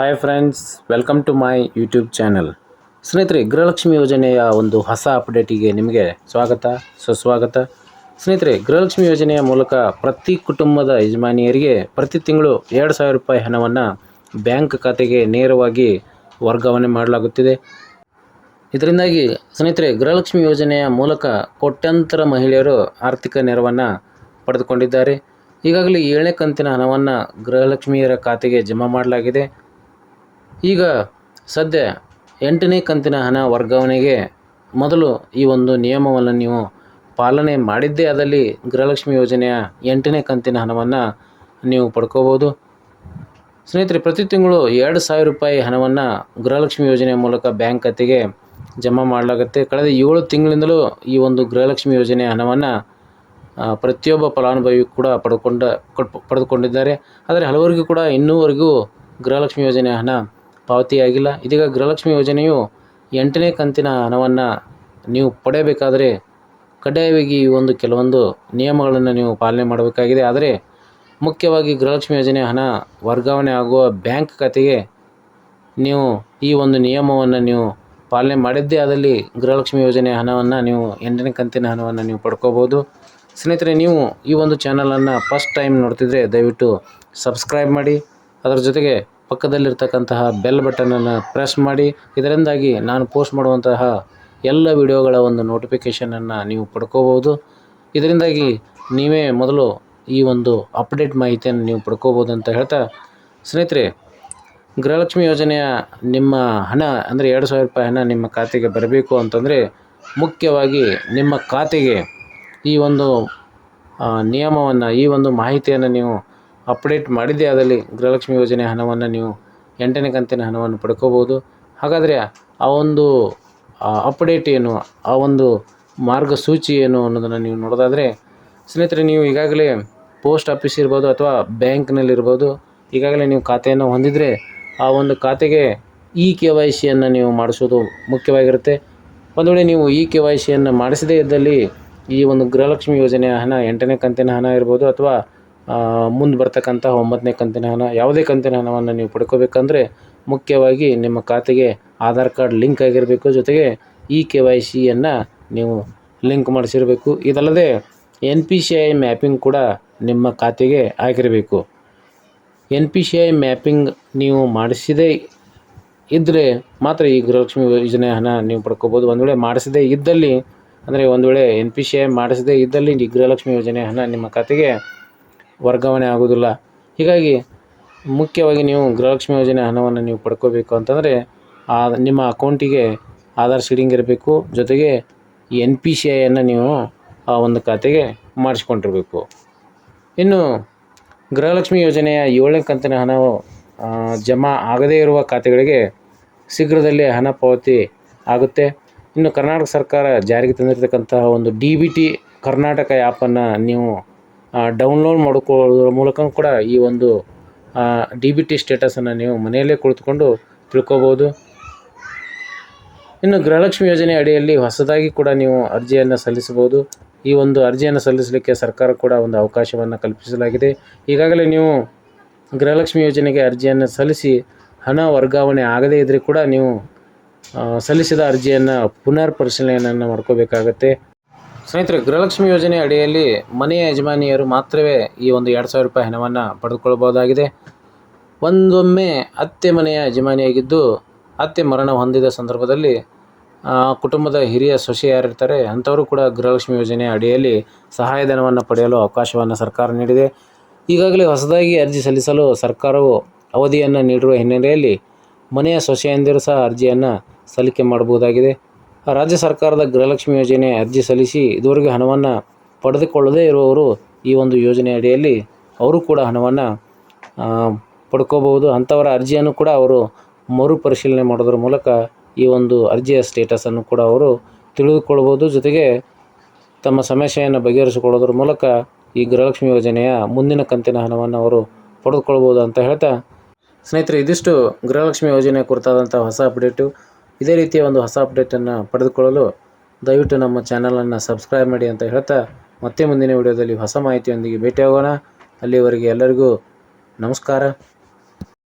Hi friends welcome to my YouTube channel ಸ್ನೇಹಿತರೆ, ಗೃಹಲಕ್ಷ್ಮಿ ಯೋಜನೆಯ ಒಂದು ಹೊಸ ಅಪ್ಡೇಟಿಗೆ ನಿಮಗೆ ಸ್ವಾಗತ. ಸುಸ್ವಾಗತ. ಸ್ನೇಹಿತರೆ, ಗೃಹಲಕ್ಷ್ಮಿ ಯೋಜನೆಯ ಮೂಲಕ ಪ್ರತಿ ಕುಟುಂಬದ ಯಜಮಾನಿಯರಿಗೆ ಪ್ರತಿ ತಿಂಗಳು ಎರಡು ಸಾವಿರ ರೂಪಾಯಿ ಹಣವನ್ನು ಬ್ಯಾಂಕ್ ಖಾತೆಗೆ ನೇರವಾಗಿ ವರ್ಗಾವಣೆ ಮಾಡಲಾಗುತ್ತಿದೆ. ಇದರಿಂದಾಗಿ ಸ್ನೇಹಿತರೆ, ಗೃಹಲಕ್ಷ್ಮಿ ಯೋಜನೆಯ ಮೂಲಕ ಕೋಟ್ಯಂತರ ಮಹಿಳೆಯರು ಆರ್ಥಿಕ ನೆರವನ್ನು ಪಡೆದುಕೊಂಡಿದ್ದಾರೆ. ಈಗಾಗಲೇ ಏಳನೇ ಕಂತಿನ ಹಣವನ್ನು ಗೃಹಲಕ್ಷ್ಮಿಯರ ಖಾತೆಗೆ ಜಮಾ ಮಾಡಲಾಗಿದೆ. ಈಗ ಸದ್ಯ ಎಂಟನೇ ಕಂತಿನ ಹಣ ವರ್ಗಾವಣೆಗೆ ಮೊದಲು ಈ ಒಂದು ನಿಯಮವನ್ನು ನೀವು ಪಾಲನೆ ಮಾಡಿದ್ದೇ ಆದಲ್ಲಿ ಗೃಹಲಕ್ಷ್ಮಿ ಯೋಜನೆಯ ಎಂಟನೇ ಕಂತಿನ ಹಣವನ್ನು ನೀವು ಪಡ್ಕೋಬೋದು ಸ್ನೇಹಿತರೆ, ಪ್ರತಿ ತಿಂಗಳು ಎರಡು ಸಾವಿರ ರೂಪಾಯಿ ಹಣವನ್ನು ಗೃಹಲಕ್ಷ್ಮಿ ಯೋಜನೆಯ ಮೂಲಕ ಬ್ಯಾಂಕ್ ಖಾತೆಗೆ ಜಮಾ ಮಾಡಲಾಗುತ್ತೆ. ಕಳೆದ ಏಳು ತಿಂಗಳಿಂದಲೂ ಈ ಒಂದು ಗೃಹಲಕ್ಷ್ಮಿ ಯೋಜನೆಯ ಹಣವನ್ನು ಪ್ರತಿಯೊಬ್ಬ ಫಲಾನುಭವಿ ಕೂಡ ಪಡ್ಕೊಂಡ ಪಡೆದುಕೊಂಡಿದ್ದಾರೆ ಆದರೆ ಹಲವರಿಗೂ ಕೂಡ ಇನ್ನೂವರೆಗೂ ಗೃಹಲಕ್ಷ್ಮಿ ಯೋಜನೆಯ ಹಣ ಪಾವತಿಯಾಗಿಲ್ಲ. ಇದೀಗ ಗೃಹಲಕ್ಷ್ಮಿ ಯೋಜನೆಯು ಎಂಟನೇ ಕಂತಿನ ಹಣವನ್ನು ನೀವು ಪಡೆಯಬೇಕಾದರೆ ಕಡ್ಡಾಯವಾಗಿ ಈ ಒಂದು ಕೆಲವೊಂದು ನಿಯಮಗಳನ್ನು ನೀವು ಪಾಲನೆ ಮಾಡಬೇಕಾಗಿದೆ. ಆದರೆ ಮುಖ್ಯವಾಗಿ ಗೃಹಲಕ್ಷ್ಮಿ ಯೋಜನೆ ಹಣ ವರ್ಗಾವಣೆ ಆಗುವ ಬ್ಯಾಂಕ್ ಖಾತೆಗೆ ನೀವು ಈ ಒಂದು ನಿಯಮವನ್ನು ನೀವು ಪಾಲನೆ ಮಾಡಿದ್ದೇ ಆದಲ್ಲಿ ಗೃಹಲಕ್ಷ್ಮಿ ಯೋಜನೆಯ ಹಣವನ್ನು ನೀವು ಎಂಟನೇ ಕಂತಿನ ಹಣವನ್ನು ನೀವು ಪಡ್ಕೋಬೋದು ಸ್ನೇಹಿತರೆ, ನೀವು ಈ ಒಂದು ಚಾನಲನ್ನು ಫಸ್ಟ್ ಟೈಮ್ ನೋಡ್ತಿದ್ರೆ ದಯವಿಟ್ಟು ಸಬ್ಸ್ಕ್ರೈಬ್ ಮಾಡಿ. ಅದರ ಜೊತೆಗೆ ಪಕ್ಕದಲ್ಲಿರ್ತಕ್ಕಂತಹ ಬೆಲ್ ಬಟನನ್ನು ಪ್ರೆಸ್ ಮಾಡಿ, ಇದರಿಂದಾಗಿ ನಾನು ಪೋಸ್ಟ್ ಮಾಡುವಂತಹ ಎಲ್ಲ ವಿಡಿಯೋಗಳ ಒಂದು ನೋಟಿಫಿಕೇಷನನ್ನು ನೀವು ಪಡ್ಕೋಬೋದು ಇದರಿಂದಾಗಿ ನೀವೇ ಮೊದಲು ಈ ಒಂದು ಅಪ್ಡೇಟ್ ಮಾಹಿತಿಯನ್ನು ನೀವು ಪಡ್ಕೋಬೋದು ಅಂತ ಹೇಳ್ತಾ, ಸ್ನೇಹಿತರೆ, ಗೃಹಲಕ್ಷ್ಮಿ ಯೋಜನೆಯ ನಿಮ್ಮ ಹಣ, ಅಂದರೆ ಎರಡು ಸಾವಿರ ರೂಪಾಯಿ ಹಣ ನಿಮ್ಮ ಖಾತೆಗೆ ಬರಬೇಕು ಅಂತಂದರೆ ಮುಖ್ಯವಾಗಿ ನಿಮ್ಮ ಖಾತೆಗೆ ಈ ಒಂದು ನಿಯಮವನ್ನು, ಈ ಒಂದು ಮಾಹಿತಿಯನ್ನು ನೀವು ಅಪ್ಡೇಟ್ ಮಾಡಿದ್ದೇ ಆದಲ್ಲಿ ಗೃಹಲಕ್ಷ್ಮಿ ಯೋಜನೆ ಹಣವನ್ನು ನೀವು ಎಂಟನೇ ಕಂತಿನ ಹಣವನ್ನು ಪಡ್ಕೋಬೋದು ಹಾಗಾದರೆ ಆ ಒಂದು ಅಪ್ಡೇಟ್ ಏನು, ಆ ಒಂದು ಮಾರ್ಗಸೂಚಿ ಏನು ಅನ್ನೋದನ್ನು ನೀವು ನೋಡೋದಾದರೆ, ಸ್ನೇಹಿತರೆ ನೀವು ಈಗಾಗಲೇ ಪೋಸ್ಟ್ ಆಫೀಸ್ ಇರ್ಬೋದು ಅಥವಾ ಬ್ಯಾಂಕ್ನಲ್ಲಿರ್ಬೋದು, ಈಗಾಗಲೇ ನೀವು ಖಾತೆಯನ್ನು ಹೊಂದಿದರೆ ಆ ಒಂದು ಖಾತೆಗೆ ಇ ಕೆ ವೈ ಸಿಯನ್ನು ನೀವು ಮಾಡಿಸೋದು ಮುಖ್ಯವಾಗಿರುತ್ತೆ. ಒಂದು ವೇಳೆ ನೀವು ಇ ಕೆ ವೈ ಸಿಯನ್ನು ಮಾಡಿಸದೇ ಇದ್ದಲ್ಲಿ ಈ ಒಂದು ಗೃಹಲಕ್ಷ್ಮಿ ಯೋಜನೆಯ ಹಣ ಎಂಟನೇ ಕಂತಿನ ಹಣ ಇರ್ಬೋದು ಅಥವಾ ಮುಂದೆ ಬರ್ತಕ್ಕಂಥ ಒಂಬತ್ತನೇ ಕಂತಿನ ಹಣ, ಯಾವುದೇ ಕಂತಿನ ಹಣವನ್ನು ನೀವು ಪಡ್ಕೋಬೇಕಂದ್ರೆ ಮುಖ್ಯವಾಗಿ ನಿಮ್ಮ ಖಾತೆಗೆ ಆಧಾರ್ ಕಾರ್ಡ್ ಲಿಂಕ್ ಆಗಿರಬೇಕು. ಜೊತೆಗೆ ಇ ಕೆ ವೈ ಸಿಯನ್ನು ನೀವು ಲಿಂಕ್ ಮಾಡಿಸಿರಬೇಕು. ಇದಲ್ಲದೆ N P C I mapping ಕೂಡ ನಿಮ್ಮ ಖಾತೆಗೆ ಆಗಿರಬೇಕು. N P C I mapping ನೀವು ಮಾಡಿಸಿದೇ ಇದ್ದರೆ ಮಾತ್ರ ಈ ಗೃಹಲಕ್ಷ್ಮಿ ಯೋಜನೆ ಹಣ ನೀವು ಪಡ್ಕೋಬೋದು. ಒಂದು ವೇಳೆ ಮಾಡಿಸದೇ ಇದ್ದಲ್ಲಿ, ಅಂದರೆ ಒಂದು ವೇಳೆ ಎನ್ ಪಿ ಸಿ ಐ ಮಾಡಿಸದೇ ಇದ್ದಲ್ಲಿ ಈ ಗೃಹಲಕ್ಷ್ಮಿ ಯೋಜನೆ ಹಣ ನಿಮ್ಮ ಖಾತೆಗೆ ವರ್ಗಾವಣೆ ಆಗೋದಿಲ್ಲ. ಹೀಗಾಗಿ ಮುಖ್ಯವಾಗಿ ನೀವು ಗೃಹಲಕ್ಷ್ಮಿ ಯೋಜನೆ ಹಣವನ್ನು ನೀವು ಪಡ್ಕೋಬೇಕು ಅಂತಂದರೆ ಆ ನಿಮ್ಮ ಅಕೌಂಟಿಗೆ ಆಧಾರ್ ಸೀಡಿಂಗ್ ಇರಬೇಕು. ಜೊತೆಗೆ ಎನ್ ಪಿ ಸಿ ಐಯನ್ನು ನೀವು ಆ ಒಂದು ಖಾತೆಗೆ ಮಾಡಿಸ್ಕೊಂಡಿರಬೇಕು. ಇನ್ನು ಗೃಹಲಕ್ಷ್ಮಿ ಯೋಜನೆಯ ಏಳನೇ ಕಂತಿನ ಹಣವು ಜಮಾ ಆಗದೇ ಇರುವ ಖಾತೆಗಳಿಗೆ ಶೀಘ್ರದಲ್ಲೇ ಹಣ ಪಾವತಿ ಆಗುತ್ತೆ. ಇನ್ನು ಕರ್ನಾಟಕ ಸರ್ಕಾರ ಜಾರಿಗೆ ತಂದಿರತಕ್ಕಂತಹ ಒಂದು ಡಿ ಬಿ ಟಿ ಕರ್ನಾಟಕ ಆ್ಯಪನ್ನು ನೀವು ಡೌನ್ಲೋಡ್ ಮಾಡಿಕೊಳ್ಳೋದ್ರ ಮೂಲಕ ಕೂಡ ಈ ಒಂದು ಡಿ ಬಿ ಟಿ ಸ್ಟೇಟಸನ್ನು ನೀವು ಮನೆಯಲ್ಲೇ ಕುಳಿತುಕೊಂಡು ತಿಳ್ಕೋಬೋದು. ಇನ್ನು ಗೃಹಲಕ್ಷ್ಮಿ ಯೋಜನೆ ಅಡಿಯಲ್ಲಿ ಹೊಸದಾಗಿ ಕೂಡ ನೀವು ಅರ್ಜಿಯನ್ನು ಸಲ್ಲಿಸಬಹುದು. ಈ ಒಂದು ಅರ್ಜಿಯನ್ನು ಸಲ್ಲಿಸಲಿಕ್ಕೆ ಸರ್ಕಾರ ಕೂಡ ಒಂದು ಅವಕಾಶವನ್ನು ಕಲ್ಪಿಸಲಾಗಿದೆ. ಈಗಾಗಲೇ ನೀವು ಗೃಹಲಕ್ಷ್ಮಿ ಯೋಜನೆಗೆ ಅರ್ಜಿಯನ್ನು ಸಲ್ಲಿಸಿ ಹಣ ವರ್ಗಾವಣೆ ಆಗದೇ ಇದ್ದರೆ ಕೂಡ ನೀವು ಸಲ್ಲಿಸಿದ ಅರ್ಜಿಯನ್ನು ಪುನರ್ ಪರಿಶೀಲನೆಯನ್ನು ಮಾಡ್ಕೋಬೇಕಾಗತ್ತೆ. ಸ್ನೇಹಿತರೆ, ಗೃಹಲಕ್ಷ್ಮಿ ಯೋಜನೆ ಅಡಿಯಲ್ಲಿ ಮನೆಯ ಯಜಮಾನಿಯರು ಮಾತ್ರವೇ ಈ ಒಂದು ಎರಡು ಸಾವಿರ ರೂಪಾಯಿ ಹಣವನ್ನು ಪಡೆದುಕೊಳ್ಳಬಹುದಾಗಿದೆ ಒಂದೊಮ್ಮೆ ಅತ್ತೆ ಮನೆಯ ಯಜಮಾನಿಯಾಗಿದ್ದು ಅತ್ತೆ ಮರಣ ಹೊಂದಿದ ಸಂದರ್ಭದಲ್ಲಿ ಕುಟುಂಬದ ಹಿರಿಯ ಸೊಸೆ ಯಾರಿರ್ತಾರೆ, ಅಂಥವರು ಕೂಡ ಗೃಹಲಕ್ಷ್ಮಿ ಯೋಜನೆ ಅಡಿಯಲ್ಲಿ ಸಹಾಯಧನವನ್ನು ಪಡೆಯಲು ಅವಕಾಶವನ್ನು ಸರ್ಕಾರ ನೀಡಿದೆ. ಈಗಾಗಲೇ ಹೊಸದಾಗಿ ಅರ್ಜಿ ಸಲ್ಲಿಸಲು ಸರ್ಕಾರವು ಅವಧಿಯನ್ನು ನೀಡಿರುವ ಹಿನ್ನೆಲೆಯಲ್ಲಿ ಮನೆಯ ಸೊಸೆಯಂದಿರು ಸಹ ಅರ್ಜಿಯನ್ನು ಸಲ್ಲಿಕೆ ಮಾಡಬಹುದಾಗಿದೆ. ರಾಜ್ಯ ಸರ್ಕಾರದ ಗೃಹಲಕ್ಷ್ಮಿ ಯೋಜನೆ ಅರ್ಜಿ ಸಲ್ಲಿಸಿ ಇದುವರೆಗೆ ಹಣವನ್ನು ಪಡೆದುಕೊಳ್ಳದೇ ಇರುವವರು ಈ ಒಂದು ಯೋಜನೆ ಅಡಿಯಲ್ಲಿ ಅವರು ಕೂಡ ಹಣವನ್ನು ಪಡ್ಕೋಬಹುದು. ಅಂಥವರ ಅರ್ಜಿಯನ್ನು ಕೂಡ ಅವರು ಮರುಪರಿಶೀಲನೆ ಮಾಡೋದ್ರ ಮೂಲಕ ಈ ಒಂದು ಅರ್ಜಿಯ ಸ್ಟೇಟಸನ್ನು ಕೂಡ ಅವರು ತಿಳಿದುಕೊಳ್ಬೋದು ಜೊತೆಗೆ ತಮ್ಮ ಸಮಸ್ಯೆಯನ್ನು ಬಗೆಹರಿಸಿಕೊಳ್ಳೋದ್ರ ಮೂಲಕ ಈ ಗೃಹಲಕ್ಷ್ಮಿ ಯೋಜನೆಯ ಮುಂದಿನ ಕಂತಿನ ಹಣವನ್ನು ಅವರು ಪಡೆದುಕೊಳ್ಬೋದು ಅಂತ ಹೇಳ್ತಾ, ಸ್ನೇಹಿತರೆ, ಇದಿಷ್ಟು ಗೃಹಲಕ್ಷ್ಮಿ ಯೋಜನೆ ಕುರಿತಾದಂಥ ಹೊಸ ಅಪ್ಡೇಟು. ಇದೇ ರೀತಿಯ ಒಂದು ಹೊಸ ಅಪ್ಡೇಟನ್ನು ಪಡೆದುಕೊಳ್ಳಲು ದಯವಿಟ್ಟು ನಮ್ಮ ಚಾನಲನ್ನು ಸಬ್ಸ್ಕ್ರೈಬ್ ಮಾಡಿ ಅಂತ ಹೇಳ್ತಾ ಮತ್ತೆ ಮುಂದಿನ ವಿಡಿಯೋದಲ್ಲಿ ಹೊಸ ಮಾಹಿತಿಯೊಂದಿಗೆ ಭೇಟಿಯಾಗೋಣ. ಅಲ್ಲಿವರೆಗೆ ಎಲ್ಲರಿಗೂ ನಮಸ್ಕಾರ.